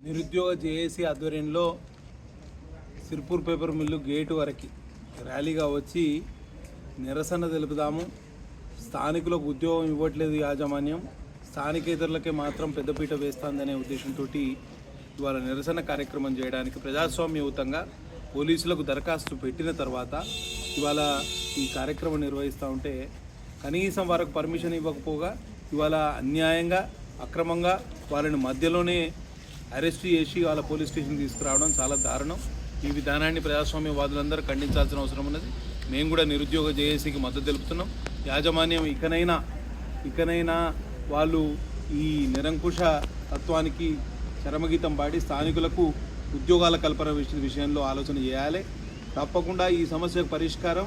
నిరుద్యోగ జేఏసీ ఆధ్వర్యంలో Sirpur paper mill gate వరకు ర్యాలీగా వచ్చి నిరసన తెలుపుదాము. స్థానికులకు ఉద్యోగం ఇవ్వట్లేదు యాజమాన్యం. స్థానికేతరులకే మాత్రం పెద్దపీట వేస్తుందనే ఉద్దేశంతో ఇవాళ నిరసన కార్యక్రమం చేయడానికి ప్రజాస్వామ్యయుతంగా పోలీసులకు దరఖాస్తు పెట్టిన తర్వాత ఇవాళ ఈ కార్యక్రమం నిర్వహిస్తూ ఉంటే కనీసం వారికి పర్మిషన్ ఇవ్వకపోగా ఇవాళ అన్యాయంగా అక్రమంగా వాళ్ళని మధ్యలోనే అరెస్ట్ చేసి వాళ్ళ పోలీస్ స్టేషన్ తీసుకురావడం చాలా దారుణం. ఈ విధానాన్ని ప్రజాస్వామ్యవాదులందరూ ఖండించాల్సిన అవసరం ఉన్నది. మేము కూడా నిరుద్యోగ జేఏసీకి మద్దతు తెలుపుతున్నాం. యాజమాన్యం ఇకనైనా ఇకనైనా వాళ్ళు ఈ నిరంకుశ తత్వానికి చరమగీతం పాడి స్థానికులకు ఉద్యోగాల కల్పన విషయంలో ఆలోచన చేయాలి. తప్పకుండా ఈ సమస్యకు పరిష్కారం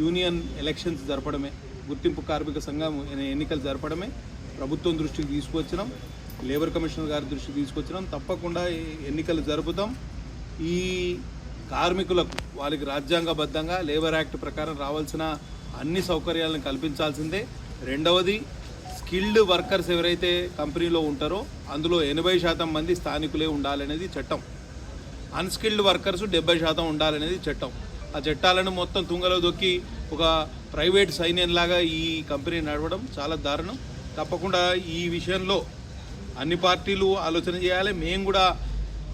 యూనియన్ ఎలక్షన్స్ జరపడమే. గుర్తింపు కార్మిక సంఘం ఎన్నికలు జరపడమే. ప్రభుత్వం దృష్టికి తీసుకువచ్చినాం లేబర్ కమిషనర్ గారి దృష్టికి తీసుకొచ్చినాం. తప్పకుండా ఈ ఎన్నికలు జరుపుతాం. ఈ కార్మికులకు వాళ్ళకి రాజ్యాంగబద్ధంగా లేబర్ యాక్ట్ ప్రకారం రావాల్సిన అన్ని సౌకర్యాలను కల్పించాల్సిందే. రెండవది స్కిల్డ్ వర్కర్స్ ఎవరైతే కంపెనీలో ఉంటారో అందులో ఎనభై శాతం మంది స్థానికులే ఉండాలనేది చట్టం. అన్స్కిల్డ్ వర్కర్స్ డెబ్బై శాతం ఉండాలనేది చట్టం. ఆ చట్టాలను మొత్తం తుంగలో దొక్కి ఒక ప్రైవేట్ సైన్యంలాగా ఈ కంపెనీ నడవడం చాలా దారుణం. తప్పకుండా ఈ విషయంలో అన్ని పార్టీలు ఆలోచన చేయాలి. మేము కూడా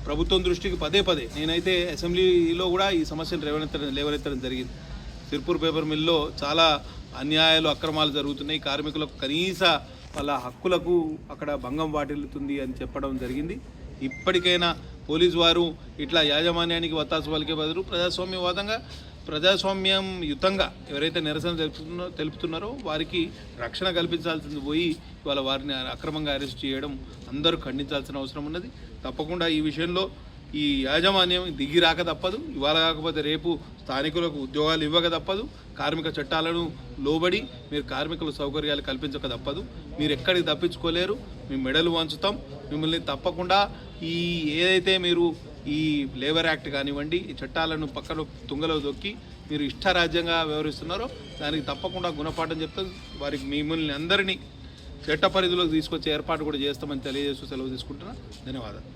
ప్రభుత్వం దృష్టికి పదే పదే నేనైతే అసెంబ్లీలో కూడా ఈ సమస్యను రేవనెత్తడం లేవనెత్తడం జరిగింది. సిర్పూర్ పేపర్ మిల్లో చాలా అన్యాయాలు అక్రమాలు జరుగుతున్నాయి. కార్మికులకు కనీస వాళ్ళ హక్కులకు అక్కడ భంగం వాటిల్లుతుంది అని చెప్పడం జరిగింది. ఇప్పటికైనా పోలీసు వారు ఇట్లా యాజమాన్యానికి వత్తాసు పలికే బదులు ప్రజాస్వామ్యవాదంగా ప్రజాస్వామ్యం యుతంగా ఎవరైతే నిరసన తెలుపుతున్నో తెలుపుతున్నారో వారికి రక్షణ కల్పించాల్సింది పోయి ఇవాళ వారిని అక్రమంగా అరెస్ట్ చేయడం అందరూ ఖండించాల్సిన అవసరం ఉన్నది. తప్పకుండా ఈ విషయంలో ఈ యాజమాన్యం దిగి రాక తప్పదు. ఇవాళ కాకపోతే రేపు స్థానికులకు ఉద్యోగాలు ఇవ్వక తప్పదు. కార్మిక చట్టాలను లోబడి మీరు కార్మికుల సౌకర్యాలు కల్పించక తప్పదు. మీరు ఎక్కడికి తప్పించుకోలేరు. మీ మెడలు వంచుతాం. మిమ్మల్ని తప్పకుండా ఈ ఏదైతే మీరు ఈ లేబర్ యాక్ట్ కానివ్వండి ఈ చట్టాలను పక్కన తుంగలో దొక్కి మీరు ఇష్టరాజ్యంగా వ్యవహరిస్తున్నారో దానికి తప్పకుండా గుణపాఠం చెప్తాం. వారికి మిమ్మల్ని అందరినీ చట్ట పరిధిలోకి తీసుకొచ్చే ఏర్పాటు కూడా చేస్తామని తెలియజేస్తూ సెలవు తీసుకుంటున్నా. ధన్యవాదాలు.